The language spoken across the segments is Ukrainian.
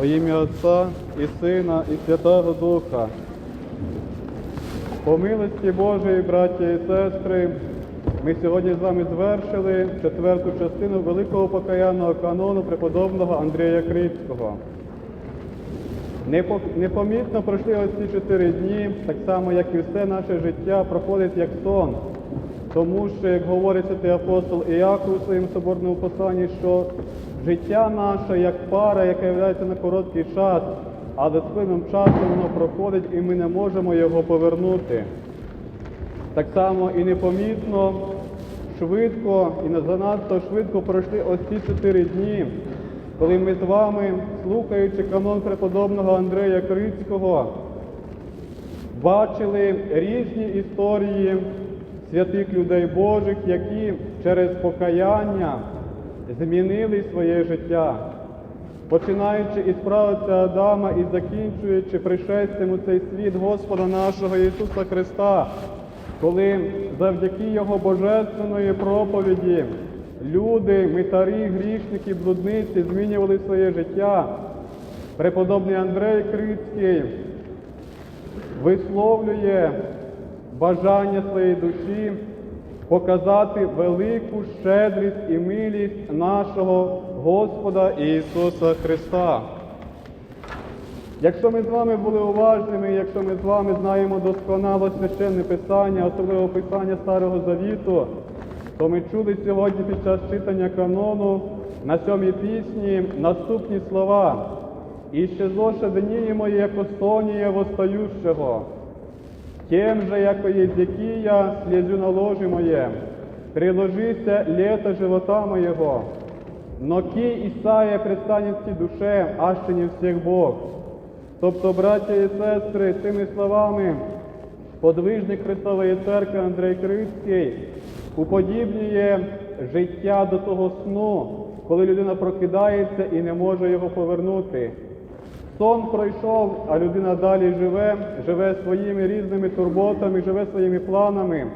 Во ім'я Отця і Сина, і Святого Духа. По милості Божої, браття і сестри, ми сьогодні з вами звершили четверту частину великого покаянного канону преподобного Андрія Крицького. Непомітно пройшли оці чотири дні, так само, як і все наше життя, проходить як сон. Тому що, як говорить святий апостол Іаков у своєму соборному посланні, що життя наше як пара, яка являється на короткий час, але з певним часом воно проходить і ми не можемо його повернути. Так само і непомітно, швидко і не занадто швидко пройшли ось ці чотири дні, коли ми з вами, слухаючи канон преподобного Андрея Крицького, бачили різні історії святих людей Божих, які через покаяння змінили своє життя. Починаючи із правиця Адама і закінчуючи пришестям у цей світ Господа нашого Ісуса Христа, коли завдяки Його божественної проповіді люди, митарі, грішники, блудниці змінювали своє життя, преподобний Андрей Крицький висловлює бажання своєї душі показати велику щедрість і милість нашого Господа Ісуса Христа. Якщо ми з вами були уважними, якщо ми з вами знаємо досконало священне писання, особливо писання Старого Завіту, то ми чули сьогодні під час читання канону на сьомій пісні наступні слова. І ще зоше дні мої, як остонія восстающего, тем же, яко Езекия, слезю на ложе моє, приложися лето живота моего, но кий Исаия предстанет в цій душе, а ще не всіх Бог. Тобто, браття і сестри, цими словами подвижник Христової церкви Андрей Крицький уподібнює життя до того сну, коли людина прокидається і не може його повернути. Сон пройшов, а людина далі живе, живе своїми різними турботами, живе своїми планами,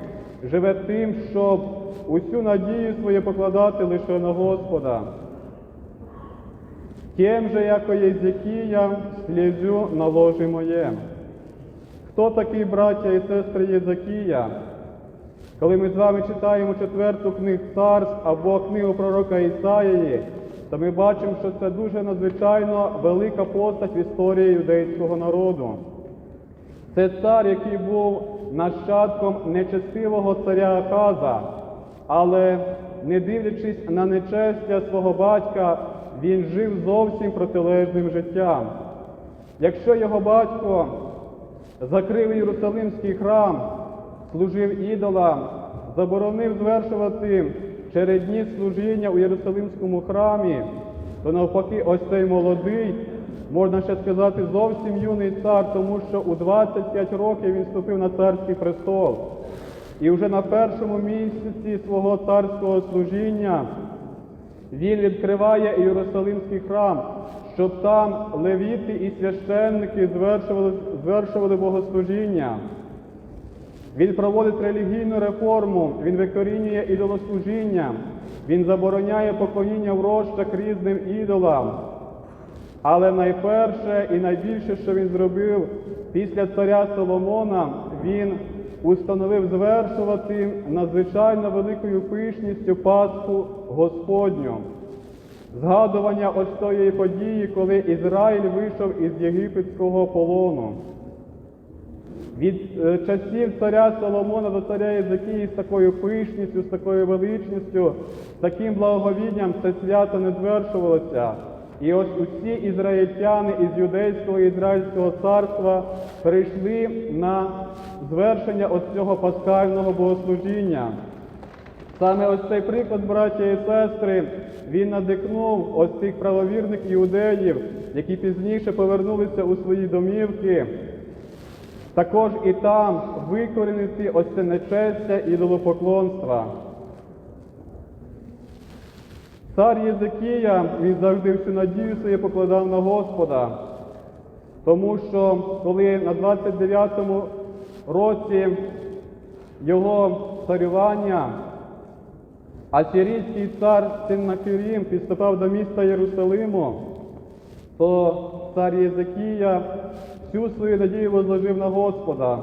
живе тим, щоб усю надію свою покладати лише на Господа. Тем же, яко Єзекія, слізю на ложі моє. Хто такий браття і сестри Єзекія? Коли ми з вами читаємо четверту книгу царств або книгу пророка Ісаїї, то ми бачимо, що це дуже надзвичайно велика постать в історії юдейського народу. Це цар, який був нащадком нечестивого царя Аказа, але не дивлячись на нечестя свого батька, він жив зовсім протилежним життям. Якщо його батько закрив Єрусалимський храм, служив ідолам, заборонив звершувати чередні служіння у Єрусалимському храмі, то навпаки, ось цей молодий, можна ще сказати, зовсім юний цар, тому що у 25 років він вступив на царський престол. І вже на першому місяці свого царського служіння він відкриває Єрусалимський храм, щоб там левіти і священники звершували, звершували богослужіння. Він проводить релігійну реформу, він викорінює ідолослужіння, він забороняє поклоніння в розчах різним ідолам. Але найперше і найбільше, що він зробив після царя Соломона, він установив звершувати надзвичайно великою пишністю Пасху Господню. Згадування ось тої події, коли Ізраїль вийшов із єгипетського полону. Від е, часів царя Соломона до царя Єзекії з такою пишністю, з такою величністю, з таким благовінням це свято не звершувалося. І ось усі ізраїльтяни із юдейського і ізраїльського царства прийшли на звершення ось цього пасхального богослужіння. Саме ось цей приклад, браття і сестри, він надихнув ось цих правовірних іудеїв, які пізніше повернулися у свої домівки. Також і там викорінити ось це нечестя ідолопоклонства. Цар Єзекія, він завжди всю надію свою покладав на Господа, тому що коли на 29-му році його царювання Асирійський цар Синнахирім підступав до міста Єрусалиму, то цар Єзекія всю свою надію возложив на Господа.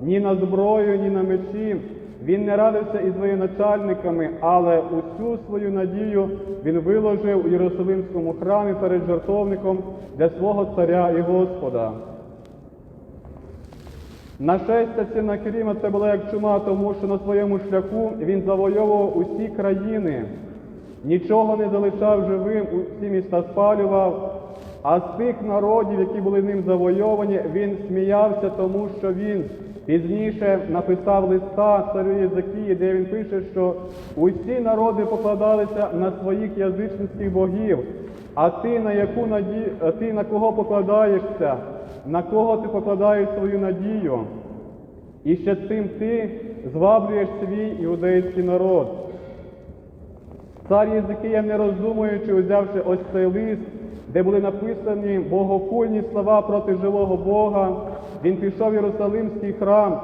Ні на зброю, ні на мечі. Він не радився із воєначальниками, але усю свою надію він виложив у Єрусалимському храмі перед жертовником для свого царя і Господа. Нашестя Синакеріма це було як чума, тому що на своєму шляху він завойовував усі країни, нічого не залишав живим, усі міста спалював. А з тих народів, які були ним завойовані, він сміявся, тому що він пізніше написав листа царю Єзекії, де він пише, що усі народи покладалися на своїх язичницьких богів, а ти на яку наді... а ти на кого покладаєшся, на кого ти покладаєш свою надію? І ще цим ти зваблюєш свій іудейський народ. Цар Єзикія, не роздумуючи, узявши ось цей лист, де були написані богохульні слова проти живого Бога, він пішов в Єрусалимський храм,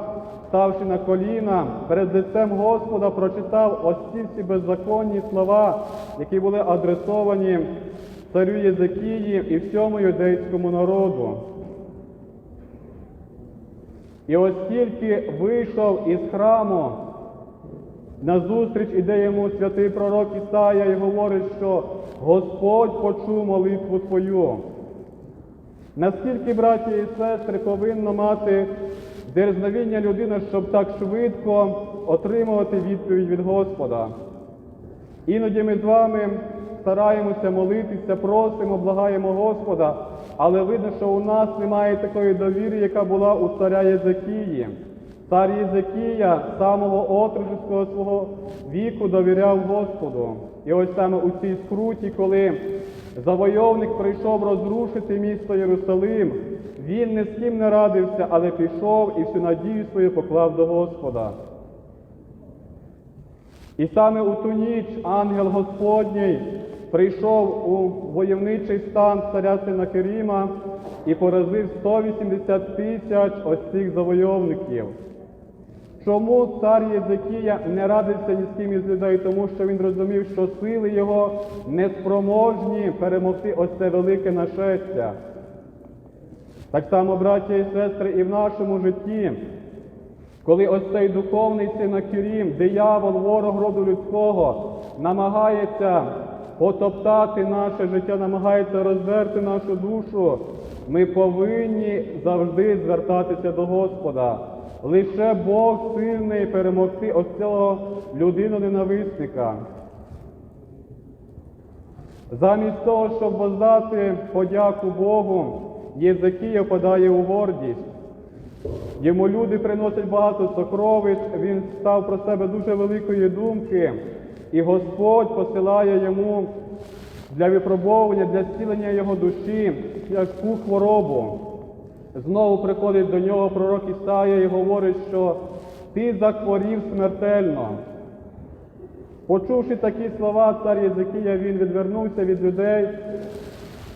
ставши на коліна, перед лицем Господа прочитав ось ці всі беззаконні слова, які були адресовані царю Єзикії і всьому юдейському народу. І оскільки вийшов із храму, назустріч іде йому святий пророк Ісая і говорить, що Господь почув молитву твою. Наскільки, браті і сестри, повинна мати дерзновіння людина, щоб так швидко отримувати відповідь від Господа? Іноді ми з вами стараємося молитися, просимо, благаємо Господа, але видно, що у нас немає такої довіри, яка була у царя Єзекії. Цар Єзекія з самого отроческого свого віку довіряв Господу. І ось саме у цій скруті, коли завойовник прийшов розрушити місто Єрусалим, він ні з ким не радився, але пішов і всю надію свою поклав до Господа. І саме у ту ніч ангел Господній прийшов у войовничий стан царя Синакеріма і поразив 180 тисяч ось цих завойовників. Чому цар Єзекія не радився ні з ким із людей, тому що він розумів, що сили його неспроможні перемогти ось це велике нашестя. Так само, браття і сестри, і в нашому житті, коли ось цей духовний синакірім, диявол, ворог роду людського, намагається потоптати наше життя, намагається роздерти нашу душу, ми повинні завжди звертатися до Господа. Лише Бог сильний перемогти ось цього людину-ненависника. Замість того, щоб воздати подяку Богу, Єзекія впадає у гордість. Йому люди приносять багато сокровищ, він став про себе дуже великої думки, і Господь посилає йому для випробовування, для зцілення його душі тяжку хворобу. Знову приходить до нього пророк Ісая і говорить, що ти захворів смертельно. Почувши такі слова, цар Єзикія, він відвернувся від людей,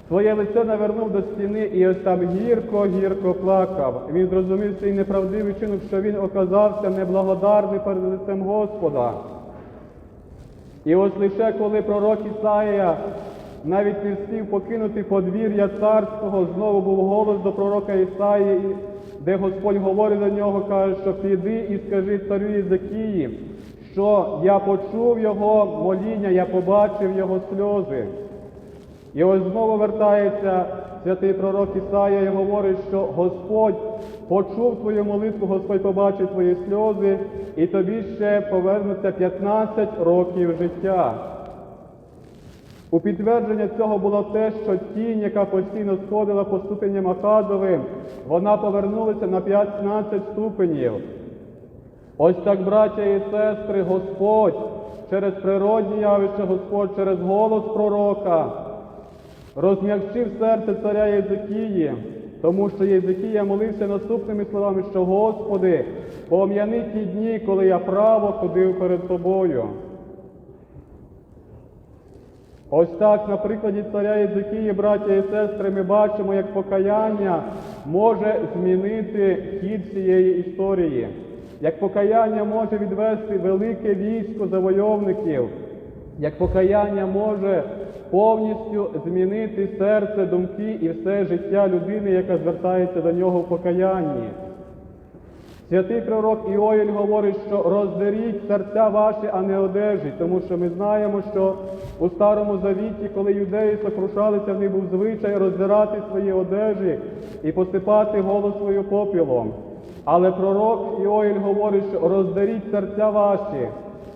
своє лице навернув до стіни і ось там гірко-гірко плакав. Він зрозумів свій неправдивий чинок, що він оказався неблагодарний перед лицем Господа. І ось лише коли пророк Ісаїя навіть не встиг покинути подвір'я царського, знову був голос до пророка Ісаї, де Господь говорить до нього, каже, що піди і скажи царю Єзекії, що я почув його моління, я побачив його сльози. І ось знову вертається святий пророк Ісая і говорить, що Господь почув твою молитву, Господь побачив твої сльози, і тобі ще повернуться 15 років життя. У підтвердження цього було те, що тінь, яка постійно сходила по ступеням Акадовим, вона повернулася на 15 ступенів. Ось так, браття і сестри, Господь через природні явища, Господь через голос пророка розм'якчив серце царя Єзекії, тому що Єзекія молився наступними словами, що Господи, пом'яни ті дні, коли я право ходив перед тобою. Ось так на прикладі царя Єзекії, браття і сестри, ми бачимо, як покаяння може змінити хід цієї історії, як покаяння може відвести велике військо завойовників. як покаяння може повністю змінити серце, думки і все життя людини, яка звертається до нього в покаянні. Святий пророк Іоїль говорить, що роздеріть серця ваші, а не одежі, тому що ми знаємо, що у Старому Завіті, коли юдеї сокрушалися, в них був звичай роздирати свої одежі і посипати голову свою попілом. Але пророк Іоїль говорить, що роздеріть серця ваші.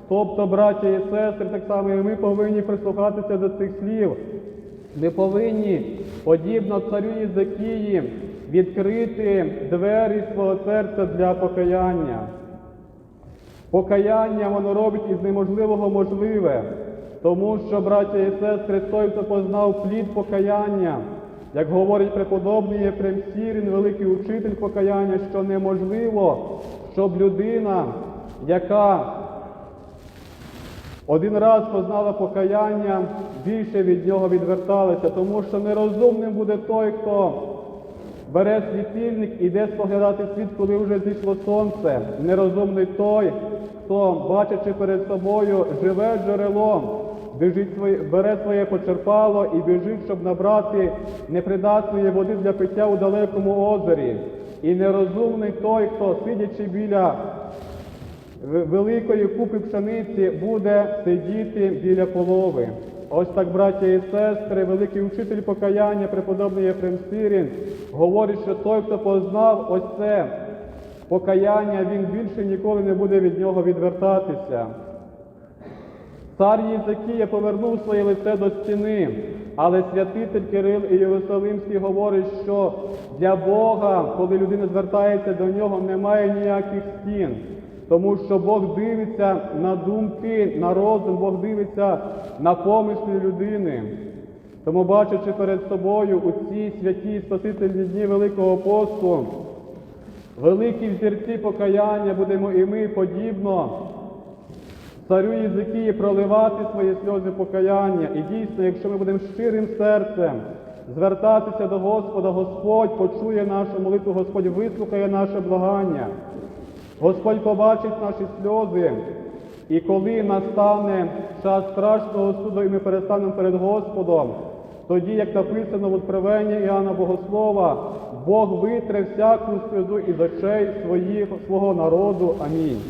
Тобто, браття і сестри, так само і ми повинні прислухатися до цих слів. Ми повинні, подібно царю Єзекії, відкрити двері свого серця для покаяння. Покаяння воно робить із неможливого можливе, тому що, браття і сестри, той, хто познав плід покаяння, як говорить преподобний Єфрем Сірін, великий учитель покаяння, що неможливо, щоб людина, яка один раз познала покаяння, більше від нього відверталася, тому що нерозумним буде той, хто бере світильник і йде споглядати світ, коли вже зійшло сонце. Нерозумний той, хто, бачачи перед собою живе джерело, біжить своє, бере своє почерпало і біжить, щоб набрати непридатної води для пиття у далекому озері. І нерозумний той, хто, сидячи біля великої купи пшениці буде сидіти біля полови. Ось так, браття і сестри, великий учитель покаяння, преподобний Єфрем Сирін, говорить, що той, хто познав ось це покаяння, він більше ніколи не буде від нього відвертатися. Цар Єзекія повернув своє лице до стіни, але святитель Кирил і Єрусалимський говорить, що для Бога, коли людина звертається до нього, немає ніяких стін. Тому що Бог дивиться на думки, на розум, Бог дивиться на помисли людини. Тому, бачачи перед собою у ці святі спасительні дні Великого посту, великі взірці покаяння будемо і ми подібно царю Єзикії проливати свої сльози покаяння. І дійсно, якщо ми будемо щирим серцем звертатися до Господа, Господь почує нашу молитву, Господь вислухає наше благання. Господь побачить наші сльози, і коли настане час страшного суду, і ми перестанемо перед Господом, тоді, як написано в Откровенні Іоанна Богослова, Бог витре всяку сльозу із очей своїх, свого народу. Амінь.